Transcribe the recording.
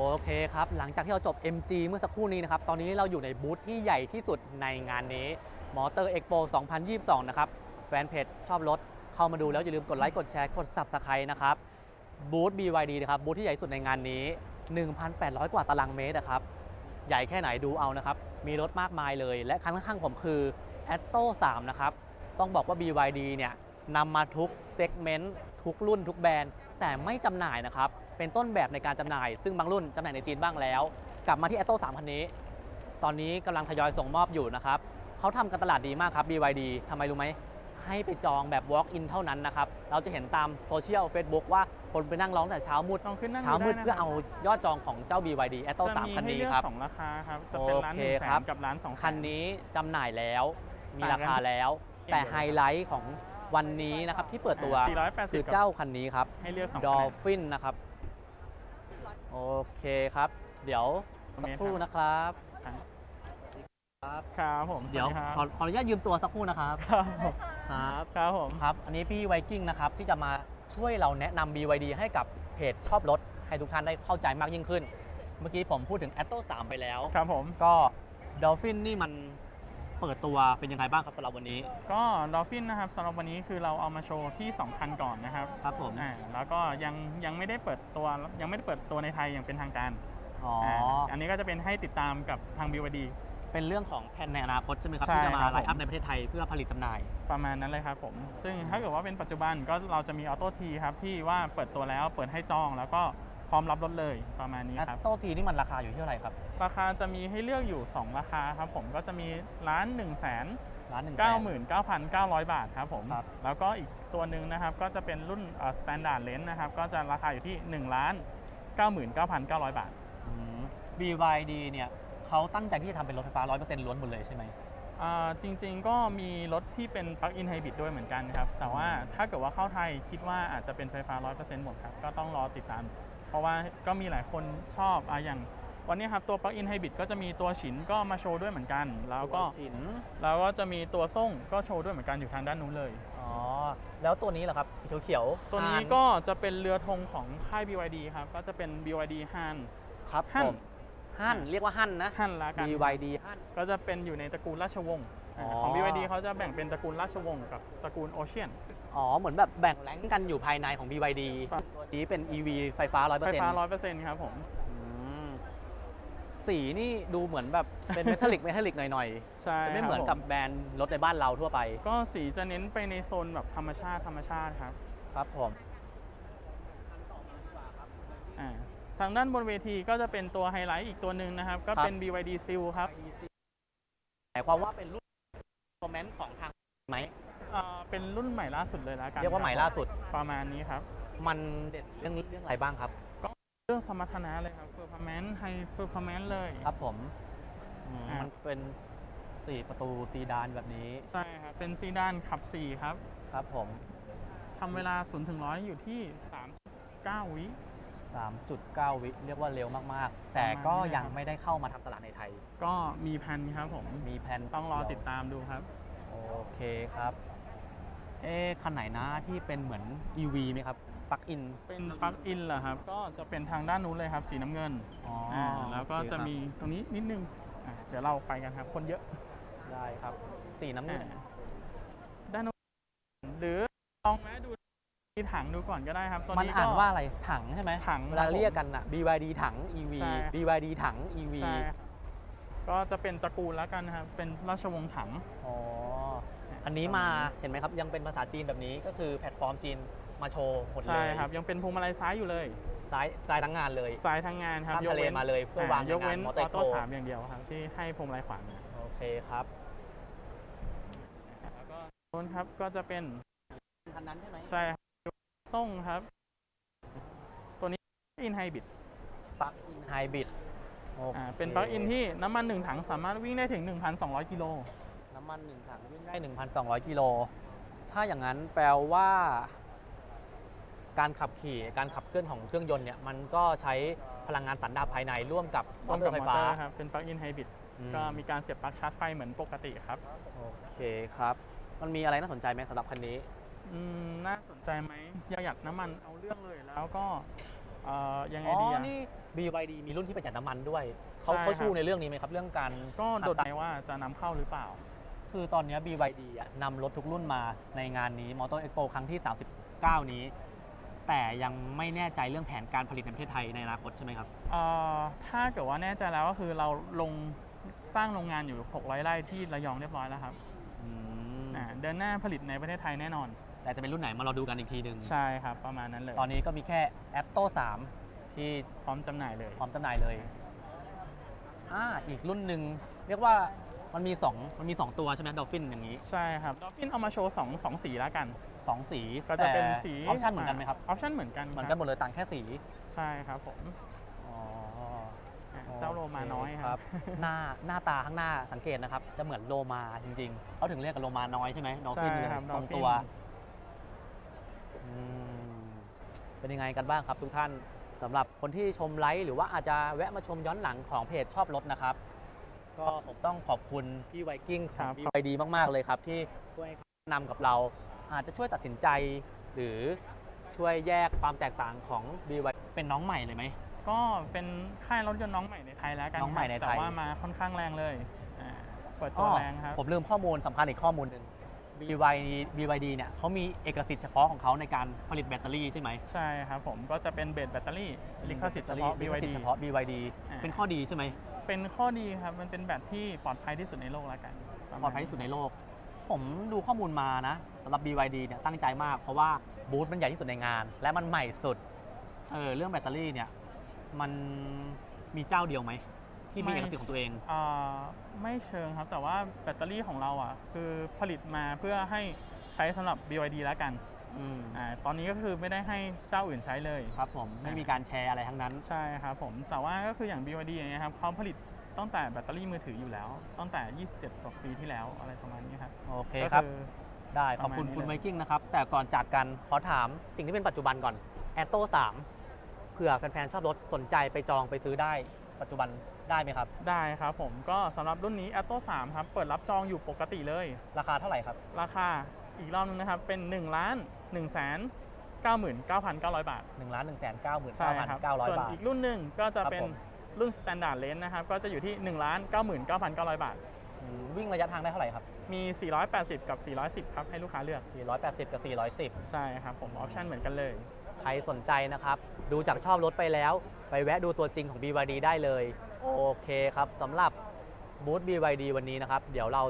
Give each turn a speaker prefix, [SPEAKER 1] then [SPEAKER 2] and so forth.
[SPEAKER 1] โอเคครับ หลังจากที่เราจบ MG เมื่อสักครู่นี้นะครับ ตอนนี้เราอยู่ในบูธที่ใหญ่ที่สุดในงานนี้ Motor Expo 2022 นะครับ แฟนเพจชอบรถ เข้ามาดูแล้วอย่าลืมกดไลค์ กดแชร์ กด Subscribe นะครับ บูธ BYD นะครับ บูธที่ใหญ่ที่สุดในงานนี้ 1,800 กว่าตารางเมตรนะครับ ใหญ่แค่ไหนดูเอานะครับ มีรถมากมายเลย และคันข้างๆผมคือ a t t o 3 นะครับ ต้องบอกว่า BYD เนี่ยนำมาทุกเซกเมนต์ทุกรุ่นทุกแบรนด์ แต่ไม่จำหน่ายนะครับ เป็นต้นแบบในการจำหน่าย ซึ่งบางรุ่นจำหน่ายในจีนบ้างแล้ว กลับมาที่ a t t o 3คันนี้ ตอนนี้กำลังทยอยส่งมอบอยู่นะครับเขาทำการตลาดดีมากครับ BYD ทำไมรู้ไหม ให้ไปจองแบบ walk in เท่านั้นนะครับ เราจะเห็นตามโซเชียล Facebook ว่าคนไปนั่งร้องแต่เช้ามืด
[SPEAKER 2] ลองขึ้นนั่ง
[SPEAKER 1] เช้ามืด
[SPEAKER 2] ไนะ
[SPEAKER 1] เพื่อ
[SPEAKER 2] ค
[SPEAKER 1] เอา
[SPEAKER 2] รับ
[SPEAKER 1] ยอดจองของเจ้า BYD a t t o 3คันนี้
[SPEAKER 2] จะมีให้เลือก
[SPEAKER 1] ครับ
[SPEAKER 2] สองราคาครับ จะเป็นร้าน
[SPEAKER 1] โอ
[SPEAKER 2] ห
[SPEAKER 1] เค
[SPEAKER 2] นึ่งแส
[SPEAKER 1] ครั
[SPEAKER 2] น
[SPEAKER 1] บ
[SPEAKER 2] กับร้านสองแส
[SPEAKER 1] คันนี้จำหน่ายแล้ว มี
[SPEAKER 2] ต่างกัน
[SPEAKER 1] ราคาแล้ว
[SPEAKER 2] เอง
[SPEAKER 1] แต่
[SPEAKER 2] เดียว
[SPEAKER 1] ไฮไลท์ของ วันนี้นะครับที่เปิดตัว
[SPEAKER 2] สี่ร้อยแปดสิ
[SPEAKER 1] คื
[SPEAKER 2] บ
[SPEAKER 1] อเจ้าคันนี้ครับ
[SPEAKER 2] ให้เลือกสอง
[SPEAKER 1] ดอ
[SPEAKER 2] คะ
[SPEAKER 1] ล
[SPEAKER 2] แนน
[SPEAKER 1] ฟินนะครับ โอเคครับ เดี๋ยวสักครู่นะครับครับ
[SPEAKER 2] ครับผม
[SPEAKER 1] เดี๋ยว
[SPEAKER 2] สส
[SPEAKER 1] ขอขออนุญาตยืมตัวสักครู่นะครับ
[SPEAKER 2] ครับผม
[SPEAKER 1] ครับ
[SPEAKER 2] ครับผม
[SPEAKER 1] ครับ อันนี้พี่ไวกิ้งนะครับที่จะมาช่วยเราแนะนำ BYD ให้กับเพจชอบรถ ให้ทุกท่านได้เข้าใจมากยิ่งขึ้น เมื่อกี้ผมพูดถึง a t t o 3 ไปแล้ว
[SPEAKER 2] ครับผม
[SPEAKER 1] ก็ Dolphin นี่มัน เปิดตัวเป็นยังไงบ้างครับสำหรับวันนี้
[SPEAKER 2] ก็ดอฟฟินนะครับสำหรับวันนี้คือเราเอามาโชว์ที่ 2 คันก่อนนะครับ
[SPEAKER 1] ครับผม
[SPEAKER 2] อ่าแล้วก็ยังยังไม่ได้เปิดตัวยังไม่ได้เปิดตัวในไทยอย่างเป็นทางการ
[SPEAKER 1] อ๋อา
[SPEAKER 2] อันนี้ก็จะเป็นให้ติดตามกับทาง BYD
[SPEAKER 1] เป็นเรื่องของแผนในอนาคตใช่ไหมครับ
[SPEAKER 2] ใช่
[SPEAKER 1] ที่จะมา
[SPEAKER 2] ครับ
[SPEAKER 1] ไลฟ์อัพ
[SPEAKER 2] ผม
[SPEAKER 1] ในประเทศไทยเพื่อผลิตจำหน่าย
[SPEAKER 2] ประมาณนั้นเลยครับผม ซึ่งถ้าเกิดว่าเป็นปัจจุบันก็เราจะมีออโต้ทีครับที่ว่าเปิดตัวแล้วเปิดให้จองแล้วก็ พร้อมรับรถเลยประมาณนี้
[SPEAKER 1] แอ
[SPEAKER 2] ครับ
[SPEAKER 1] ตโตทีนี่มันราคาอยู่ที่เท่าไหร่ครับ
[SPEAKER 2] ราคาจะมีให้เลือกอยู่ 2 ราคาครับผมก็จะมีร้าน1 9 9
[SPEAKER 1] ร้านหนึ่ง
[SPEAKER 2] 9 9 0 0 บาทครับผม
[SPEAKER 1] ครับ
[SPEAKER 2] แล้วก็อีกตัวหนึ่งนะครับ ก็จะเป็นรุ่นเอ่อ standard lens นะครับ ก็จะราคาอยู่ที่ 1 ล้าน 99,900 บาท
[SPEAKER 1] อืม BYD เนี่ยเขาตั้งใจที่จะทำเป็นรถไฟฟ้า 100%ล้วนหมดเลยใช่ไหม
[SPEAKER 2] อ่าจริงๆก็มีรถที่เป็น plug-in hybrid ด้วยเหมือนกันครับ แต่ว่าถ้าเกิดว่าเข้าไทยคิดว่าอาจจะเป็นไฟฟ้า 100%หมดครับ ก็ต้องรอติดตาม เพราะว่าก็มีหลายคนชอบอะอย่างวันนี้ครับตัว plug-in hybrid ก็จะมีตัวฉินก็มาโชว์ด้วยเหมือนกัน แล้วก็
[SPEAKER 1] สิน
[SPEAKER 2] แล้วก็จะมีตัวส่งก็โชว์ด้วยเหมือนกันอยู่ทางด้านนู้นเลย
[SPEAKER 1] อ๋อ แล้วตัวนี้เหรอครับ สีเขียวๆ
[SPEAKER 2] ตัวนี้
[SPEAKER 1] ฮั
[SPEAKER 2] ก็จะเป็นเรือธงของค่าย BYD ครับก็จะเป็น BYD Han
[SPEAKER 1] ครับ
[SPEAKER 2] ฮั่น
[SPEAKER 1] ผมฮั่น เรียกว่าฮั่นนะ
[SPEAKER 2] Han ละกัน
[SPEAKER 1] BYD ฮั่น
[SPEAKER 2] ก็จะเป็นอยู่ในตระกูลราชวงศ์
[SPEAKER 1] อ๋อ
[SPEAKER 2] ของ BYD เขาจะแบ่งเป็นตระกูลราชวงศ์กับตระกูลโอเชียน
[SPEAKER 1] อ๋อ เหมือนแบบแบ่งแรงกันอยู่ภายในของ BYD
[SPEAKER 2] ครับ
[SPEAKER 1] ตัวนี้เป็น EV ไฟฟ้า 100%
[SPEAKER 2] ไฟฟ้า 100%ครับผม
[SPEAKER 1] อืมสีนี่ดูเหมือนแบบเป็นเมทัลลิก เมทัลลิกหน่อย
[SPEAKER 2] ใช่
[SPEAKER 1] ๆ จะไม่เหมือน
[SPEAKER 2] ค
[SPEAKER 1] กั
[SPEAKER 2] รั
[SPEAKER 1] บบ
[SPEAKER 2] ผ
[SPEAKER 1] แบรนด์รถในบ้านเราทั่วไป
[SPEAKER 2] ก็สีจะเน้นไปในโซนแบบธรรมชาติธรรมชาติครับ
[SPEAKER 1] ครับผม
[SPEAKER 2] อ่าทางด้านบนเวทีก็จะเป็นตัวไฮไลท์อีกตัวหนึ่งนะครับ ก็เป็น BYD Seal ครับ
[SPEAKER 1] หมายความว่าเป็นรุ่น คอมเมนต์ของทางไหม
[SPEAKER 2] อ่าเป็นรุ่นใหม่ล่าสุดเลยแล้วกัน
[SPEAKER 1] เรียกว่าใหม่ล่าสุด
[SPEAKER 2] ประมาณนี้ครับ
[SPEAKER 1] มันเด่นเรื่องเรื่องอะไรบ้างครับ
[SPEAKER 2] เรื่องสมรรถนะเลยครับ performance high performance เลย
[SPEAKER 1] ครับผมอืม
[SPEAKER 2] อ่ามั
[SPEAKER 1] มันเป็น4ประตูซีดานแบบนี้
[SPEAKER 2] ใช่ครับ เป็นซีดานขับ 4 ครับ
[SPEAKER 1] ครับผม
[SPEAKER 2] ทำเวลา0ถึง100 อยู่ที่ 3.9 วิ
[SPEAKER 1] 3.9 วิเรียกว่าเร็วมากๆ แต่ก็
[SPEAKER 2] ประมาณนี้
[SPEAKER 1] ยัง
[SPEAKER 2] ครับ
[SPEAKER 1] ไม่ได้เข้ามาทำตลาดในไทย
[SPEAKER 2] ก็มีแผนครับผม
[SPEAKER 1] มีแผน
[SPEAKER 2] ต้องรอติดตามดูครับ
[SPEAKER 1] โอเคครับ เอ๊ะคันไหนนะที่เป็นเหมือน EV ไหมครับปลั๊กอิน
[SPEAKER 2] เป็นปลั๊กอินเหรอครับ ก็จะเป็นทางด้านนู้นเลยครับ สีน้ำเงิน
[SPEAKER 1] อ๋ออ่า
[SPEAKER 2] แล้วก็
[SPEAKER 1] โอเค
[SPEAKER 2] จะ
[SPEAKER 1] ครับ
[SPEAKER 2] มีตรงนี้นิดนึงอะเดี๋ยวเราไปกันครับ คนเยอะ
[SPEAKER 1] ได้ครับ สีน้ำเงิน
[SPEAKER 2] อ่าด้านนู้นหรือลองแวะดู ที่ถังดูก่อนก็ได้ครับตัว
[SPEAKER 1] มัน
[SPEAKER 2] นี้
[SPEAKER 1] อ่าน
[SPEAKER 2] ก็
[SPEAKER 1] ว่าอะไรถังใช่ไหม
[SPEAKER 2] ถัง
[SPEAKER 1] เวลา
[SPEAKER 2] ครับผม
[SPEAKER 1] เรียกกันอะ BYD ถัง EV
[SPEAKER 2] ใช่
[SPEAKER 1] BYD ถัง EV
[SPEAKER 2] ใช่ครับก็จะเป็นตระกูลแล้วกันนะครับ เป็นราชวงศ์ถัง
[SPEAKER 1] อ๋อ อันนี้มาเห็นไหมครับ ยังเป็นภาษาจีนแบบนี้ก็คือแพลตฟอร์มจีนมาโชว์หมดเล
[SPEAKER 2] ใช่
[SPEAKER 1] ย
[SPEAKER 2] ครับยังเป็นพวงมาลัยซ้ายอยู่เลย
[SPEAKER 1] ซ้ายซ้ายทั้งงานเลย
[SPEAKER 2] ซ้ายทั้งงานครับ
[SPEAKER 1] ข้ามทะเลมาเลยเพื่อวาง
[SPEAKER 2] ยกเว้น
[SPEAKER 1] ในงาน
[SPEAKER 2] อ
[SPEAKER 1] Motor
[SPEAKER 2] อโต้
[SPEAKER 1] Expo
[SPEAKER 2] สามอย่างเดียวครับ ที่ให้พวงมาลัยขวามา
[SPEAKER 1] โอเคครับ
[SPEAKER 2] แล้วก็โน้นครับก็จะเป็น
[SPEAKER 1] คันนั้นใช่ไหม
[SPEAKER 2] ใช่ครับ ส่งครับ ตัวนี้อินไฮบิด
[SPEAKER 1] ปลั๊กอินไฮบริด
[SPEAKER 2] อ่าเป็นปลั๊กอินที่น้ำมัน 1 ถังสามารถวิ่งได้ถึง 1,200 กิโล
[SPEAKER 1] น้ำมันหนึ่งถังวิ่งได้ 1,200 กิโล ถ้าอย่างนั้นแปลว่า การขับขี่การขับเคลื่อนของเครื่องยนต์เนี่ยมันก็ใช้พลังงานสันดาปภายในร่วมกับม
[SPEAKER 2] ร่
[SPEAKER 1] อ
[SPEAKER 2] วม
[SPEAKER 1] เตอ
[SPEAKER 2] กับ
[SPEAKER 1] ร์ไฟ
[SPEAKER 2] มอ
[SPEAKER 1] ฟ้า
[SPEAKER 2] เตอร์ครับเป็นปลั๊กอินไฮบริด
[SPEAKER 1] อืม
[SPEAKER 2] ก็มีการเสียบปลั๊กชาร์จไฟเหมือนปกติครับ
[SPEAKER 1] โอเคครับ มันมีอะไรน่าสนใจไหมสำหรับคันนี้
[SPEAKER 2] อืมน่าสนใจไหมประหยัดน้ำมันเอาเรื่องเลยแล้วก็เอ่อยังไง
[SPEAKER 1] อ๋อ
[SPEAKER 2] ดีอะ
[SPEAKER 1] นี่ BYD มีรุ่นที่ประหยัดน้ำมันด้วย เขา
[SPEAKER 2] ใช่
[SPEAKER 1] เขาชู
[SPEAKER 2] ครับ
[SPEAKER 1] ในเรื่องนี้ไหมครับ เรื่องการ
[SPEAKER 2] ก็โดด
[SPEAKER 1] อัตรา
[SPEAKER 2] ในว่าจะนำเข้าหรือเปล่า
[SPEAKER 1] คือตอนเนี้ย BYD อะนำรถทุกรุ่นมาในงานนี้ Motor Expo ครั้งที่ 39 นี้ แต่ยังไม่แน่ใจเรื่องแผนการผลิตในประเทศไทยในอนาคตใช่ไหมครับ
[SPEAKER 2] เอ่อถ้าเกิดว่าแน่ใจแล้วก็คือเราลงสร้างโรงงานอยู่ 600 ไร่ที่ระยองเรียบร้อยแล้วครับ
[SPEAKER 1] อืม
[SPEAKER 2] อ่าเดินหน้าผลิตในประเทศไทยแน่นอน
[SPEAKER 1] แต่จะเป็นรุ่นไหนมารอดูกันอีกทีหนึ่ง
[SPEAKER 2] ใช่ครับ ประมาณนั้นเลย
[SPEAKER 1] ตอนนี้ก็มีแค่ a t t o 3 ที่
[SPEAKER 2] พร้อมจำหน่ายเลย
[SPEAKER 1] พร้อมจำหน่ายเลยอ่าอีกรุ่นหนึ่งเรียกว่ามันมี 2 มันมี 2 ตัวใช่ไหมดอลฟินอย่างนี้
[SPEAKER 2] ใช่ครับดอฟฟินเอามาโชว์สองสองสีแล้วกัน
[SPEAKER 1] 2 สี
[SPEAKER 2] ก็จะเป็นสี
[SPEAKER 1] ออปชั่นเหมือนกันไหมครับ
[SPEAKER 2] ออปชั่นเหมือนกัน
[SPEAKER 1] เหมือน
[SPEAKER 2] ค
[SPEAKER 1] กั
[SPEAKER 2] รั
[SPEAKER 1] น
[SPEAKER 2] บ
[SPEAKER 1] หมดเลยต่างแค่สี
[SPEAKER 2] ใช่ครับผม
[SPEAKER 1] อ๋อ
[SPEAKER 2] อะเจ้าโลมาน้อย
[SPEAKER 1] โเค
[SPEAKER 2] ครับ
[SPEAKER 1] หน้าหน้าตาข้างหน้าสังเกตนะครับ จะเหมือนโลมาจริงๆเขาถึงเรียกกันโลมาน้อยใช่ไหมดอลฟิน
[SPEAKER 2] ใช่
[SPEAKER 1] เลย
[SPEAKER 2] ครับ
[SPEAKER 1] ตรง
[SPEAKER 2] Dolphin
[SPEAKER 1] ตัวอืม เป็นยังไงกันบ้างครับทุกท่านสำหรับคนที่ชมไลฟ์หรือว่าอาจจะแวะมาชมย้อนหลังของเพจชอบรถนะครับ ก็ผมต้องขอบคุณพี่ไวกิ้งข
[SPEAKER 2] ครั
[SPEAKER 1] อง
[SPEAKER 2] บ
[SPEAKER 1] พี่ไวดีมาก ๆ เลยครับ ที่ช่วยแนะนำกับเรา อาจจะช่วยตัดสินใจ หรือช่วยแยกความแตกต่างของ BY เป็นน้องใหม่เลยไหม
[SPEAKER 2] ก็เป็นค่ายรถยนต์น้องใหม่ในไทยแล้วกัน
[SPEAKER 1] น้องใหม่
[SPEAKER 2] ครับ
[SPEAKER 1] ในไทย
[SPEAKER 2] แต่ว่ามาค่อนข้างแรงเลยอ่าเปิดตัวแรงครับ
[SPEAKER 1] ผมลืมข้อมูลสำคัญอีกข้อมูลหนึ่ง BYD BYD เนี่ยเขามีเอกสิทธิ์เฉพาะของเขาในการผลิตแบตเตอรี่ใช่ไหม
[SPEAKER 2] ใช่ครับผมก็จะเป็นเบสแบตเตอรี่ลิขสิทธิ์เฉพาะ
[SPEAKER 1] ลิขสิท
[SPEAKER 2] BYD
[SPEAKER 1] ธิ์เฉพาะ BYD
[SPEAKER 2] อ่า
[SPEAKER 1] เป็นข้อดีใช่ไหม
[SPEAKER 2] เป็นข้อดีครับ มันเป็นแบตที่ปลอดภัยที่สุดในโลกแล้วกันประ
[SPEAKER 1] ป
[SPEAKER 2] มาณ
[SPEAKER 1] ลอดภัยที่สุดในโลก ผมดูข้อมูลมานะสำหรับ BYD เนี่ยตั้งใจมาก เพราะว่าบูธมันใหญ่ที่สุดในงาน และมันใหม่สุดเออเรื่องแบตเตอรี่เนี่ยมันมีเจ้าเดียวไหม ที่มีเอกสิทธิ์ของตัวเอง
[SPEAKER 2] อ่าไม่เชิงครับ แต่ว่าแบตเตอรี่ของเราอะคือผลิตมาเพื่อให้ใช้สำหรับ BYD แล้วกัน
[SPEAKER 1] อืม
[SPEAKER 2] อ่าตอนนี้ก็คือไม่ได้ให้เจ้าอื่นใช้เลย
[SPEAKER 1] ครับผมไม่มีการแชร์อะไรทั้งนั้น
[SPEAKER 2] ใช่ครับผมแต่ว่าก็คืออย่าง BYD อย่างเงี้ยครับเขาผลิตตั้งแต่แบตเตอรี่มือถืออยู่แล้ว ตั้งแต่ 27กว่าปีที่แล้วอะไรประมาณนี้ครับ
[SPEAKER 1] โอเค
[SPEAKER 2] ก็
[SPEAKER 1] ครับ
[SPEAKER 2] คือ
[SPEAKER 1] ได้ ขอบคุณ
[SPEAKER 2] ประมาณนี้
[SPEAKER 1] คุณ
[SPEAKER 2] เลย
[SPEAKER 1] ไวกิ้งนะครับ แต่ก่อนจากกัน ขอถามสิ่งที่เป็นปัจจุบันก่อน a t t o 3เผื่อแฟนๆ ชอบรถสนใจไปจองไปซื้อได้ปัจจุบัน ได้ไหมครับ
[SPEAKER 2] ได้ครับผมก็สำหรับรุ่นนี้ Atto 3ครับ เปิดรับจองอยู่ปกติเลย
[SPEAKER 1] ราคาเท่าไหร่ครับ
[SPEAKER 2] ราคาอีกรอบนึงนะครับ เป็น1ล้าน1แสน99,900บาท
[SPEAKER 1] 1 1 9 9
[SPEAKER 2] ใช่ครับ
[SPEAKER 1] 9 9 0
[SPEAKER 2] ส่วน
[SPEAKER 1] 0บาท
[SPEAKER 2] อีกรุ่นหนึ่งก็จะ
[SPEAKER 1] ครับ
[SPEAKER 2] เป็น
[SPEAKER 1] ผม
[SPEAKER 2] รุ่น Standard Range นะครับ ก็จะอยู่ที่1ล้าน99,900บาท
[SPEAKER 1] อืมวิ่งระยะทางได้เท่าไหร่ครับ
[SPEAKER 2] มี 480 กับ 410 ครับ ให้ลูกค้าเลือก
[SPEAKER 1] 480 กับ410
[SPEAKER 2] ใช่ครับผม ออปชั่นเหมือนกันเลย
[SPEAKER 1] ใครสนใจนะครับ ดูจากชอบรถไปแล้ว ไปแวะดูตัวจริงของ BYD ได้เลย โอเคครับสำหรับบูธ BYD วันนี้นะครับ เดี๋ยวเรา